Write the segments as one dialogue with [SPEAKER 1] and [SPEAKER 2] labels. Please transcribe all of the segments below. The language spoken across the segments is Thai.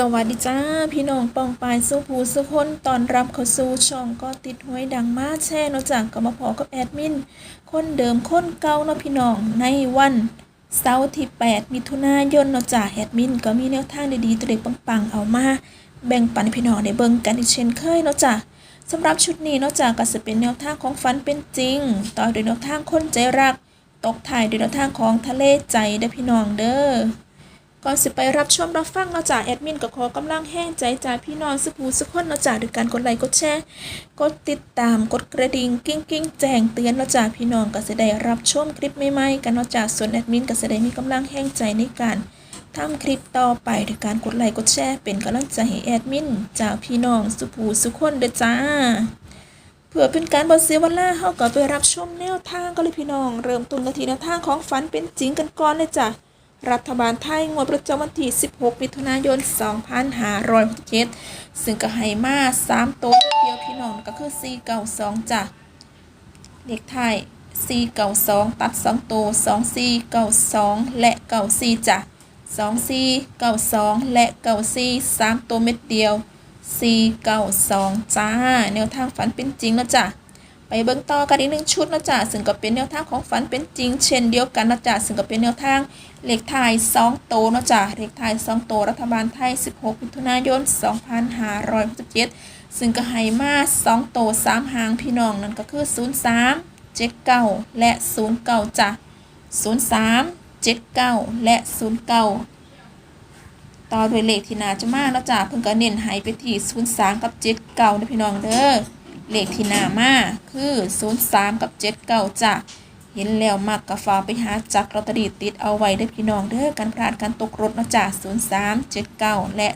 [SPEAKER 1] สวัสดีจ้า พี่น้องปองปายสุภูสุคนตอนรับเข้าสู่ช่องก็ติดห้วยดังมาแช่เนาะจากก็มาพอกับแอดมิน คนเดิมคนเก่าเนาะพี่น้องในวันเสาร์ที่ 8 มิถุนายนเนาะจากแอดมิน ก็มีแนวทางดีๆตัวเด็กปังๆเอามา แบ่งปันพี่น้องได้เบิ่งกันอีกเช่นเคยเนาะจ้ะสำหรับชุดนี้เนาะจากก็จะเป็นแนวทางของฝันเป็นจริง ต่อด้วยแนวทางคนใจรัก ตกถ่ายโดยแนวทางของทะเลใจเด้อพี่น้องเด้อ ก่อนสิไปรับชมรับฟังเนาะจากแอดมินก็ขอกำลังแห้งใจจากพี่น้องสุภูสุขคนเนาะจากด้วยการกดไลค์กดแชร์กดติดตามกดกระดิ่งกิ้งกิ้งแจ้งเตือนเนาะจากพี่น้องก็จะได้รับชมคลิปใหม่ๆกันเนาะจากส่วนแอดมินก็จะได้มีกำลังแห้งใจในการทำคลิปต่อไปด้วยการกดไลค์กดแชร์เป็นกำลังใจให้แอดมินจากพี่น้องสุภูสุขคนเด้อจ้าเพื่อเป็นการบอเสียเวลาเฮาก็ไปรับชมแนวทางกันเลยพี่น้อง เริ่มต้นกันทีแนวทางของฝันเป็นจริงกันก่อนเลยจ้ะ รัฐบาลไทยงวดประจำวันที่ 16 มิถุนายน 2567ซึ่งก็ให้มา3ตัวเดียวพี่น้องก็คือ 492จ้ะเลขไทย 492 ตัด 2 ตัว 2492 และ 94จ้ะ2492 และ 94 3 ตัวเม็ดเดียว 492 จ้า แนวทางฝันเป็นจริงแล้วจ้ะ ไปเบิ่งต่อกันอีกหนึ่งชุดนะจ๊ะซึ่งก็เป็นแนวทางของฝันเป็นจริง เช่นเดียวกันนะจ๊ะซึ่งก็เป็นแนวทางเลขท้าย2โตนะจ๊ะเลขท้าย2โตรัฐบาลไทย 16มิถุนายน 2567ซึ่งก็ให้มา2โต3หางพี่น้องนั่นก็คือ 03 79 และ 09จ้ะ03 79 และ 09ต่อด้วยเลขที่น่าจะมากนะจ๊ะเพิ่งก็เน้นให้ไปที่ 03 กับ 79นะพี่น้องเด้อ เลขที่หน้ามาคือ 03 กับ 79จ้ะเห็นแล้วมักกะฟ้าไปหาจักรลอตเตอรี่ติดเอาไว้ได้พี่น้องเด้อการพลาดการตกรถนะจ๊ะ03 79 และ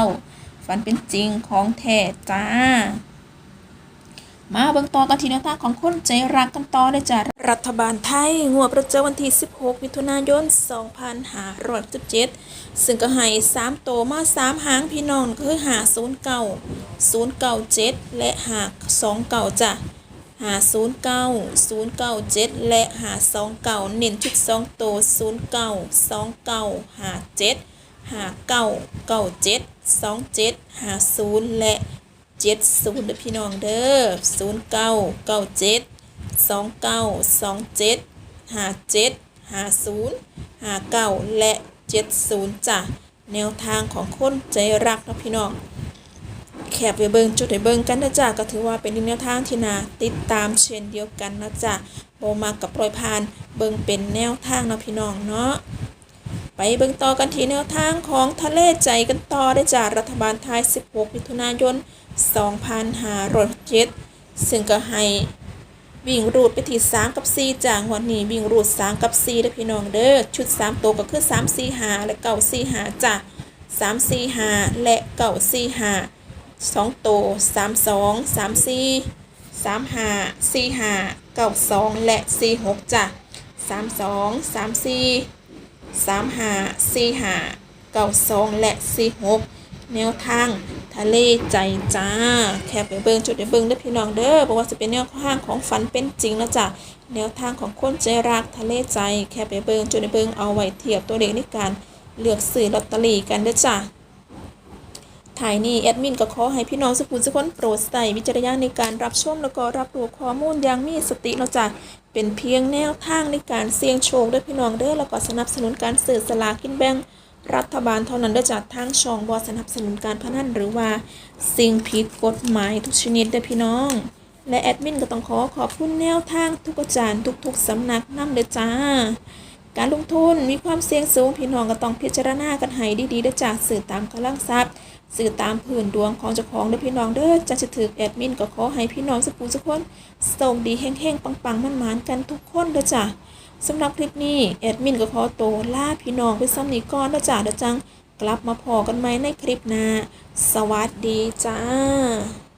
[SPEAKER 1] 09 ฝันเป็นจริงของแท้จ้า มาเบิ่งต่อกันที่แนวทางของคนใจรักกันต่อเลยจ้ะรัฐบาลไทยงวดประจำวันที่ 16 มิถุนายน 2567 ซึ่งก็ให้3โตมา 3 หางพี่น้องก็คือหา09 097 และหา29จ้ะหา09 097 และหา29เน้นชุด2โตว09 29หา7หา9 97 27หา0และ เจ็ดศูนย์เด้อพี่น้องเด้อศูนย์เก้าเก้าเจ็ดสองเก้าสองเจ็ดห้าเจ็ดห้าศูนย์ห้าเก้าและเจ็ดศูนย์จ้ะแนวทางของคนใจรักนะพี่น้องแคบไปเบิงจุดไปเบิงกันนะจ๊ะก็ถือว่าเป็นแนวทางที่นาติดตามเช่นเดียวกันนะจ๊ะโบมากับปล่อยผ่านเบิงเป็นแนวทางนะพี่น้องเนาะ ไปเบิ่งต่อกันที่แนวทางของทะเลใจกันต่อได้จากรัฐบาลไทย 16 มิถุนายน 2567ซึ่งก็ให้วิ่งรูดไปที่ 3 กับ 4จากวันนี้วิ่งรูด 3 กับ4เด้พี่น้องเด้อชุด 3 ตัวก็คือ 3 4 5 และ 9 4 5จ้ะ3 4 5 และ 9 4 5 2 ตัว 3 2 3 4 3 5 4 5 9 2 และ 4 6จ้ะ3 2 3 4 สามหาสี่หาเก้าสองและสี่หกแนวทางทะเลใจจ้า แคบไปเบิงจุดไปเบิงเด้อพี่น้องเด้อบอกว่าจะเป็นแนวทางของฝันเป็นจริงแล้วจ้ะแนวทางของคนใจรักทะเลใจ แคบไปเบิงจุดไปเบิงเอาไว้เทียบตัวเลขในการเลือกซื้อลอตเตอรี่กันเด้อจ้ะ ถ่ายนี้แอดมินก็ขอให้พี่น้องสุขุมสุขคนโปรดใส่วิจารณญาณในการรับชมแล้วก็รับรู้ข้อมูลอย่างมีสติเนาะจ้ะเป็นเพียงแนวทางในการเสี่ยงโชคด้วยพี่น้องเด้อแล้วก็สนับสนุนการซื้อสลากกินแบ่งรัฐบาลเท่านั้นเด้จ้ะทางช่องบ่สนับสนุนการพนันหรือว่าสิ่งผิดกฎหมายทุกชนิดเด้อพี่น้อง และแอดมินก็ต้องขอขอบคุณแนวทางทุกอาจารย์ทุกๆสำนักนำเด้อจ้าการลงทุนมีความเสี่ยงสูงพี่น้องก็ต้องพิจารณากันให้ดีๆด้อจ้าสื่อตามกำลังทรัพย์ สื่อตามผืนดวงของเจ้าของเด้อพี่น้องเด้อจะจะถือแอดมินก็ขอให้พี่น้องสักผู้สักคนส่งดีแห้งๆปังๆมันๆกันทุกคนเด้อจ้ะสำหรับคลิปนี้แอดมินก็ขอโตวลาพี่น้องไปซ้ำนี้ก่อนเด้อจ้ะเดี๋ยวจังกลับมาพอกันไหมในคลิปหน้าสวัสดีจ้า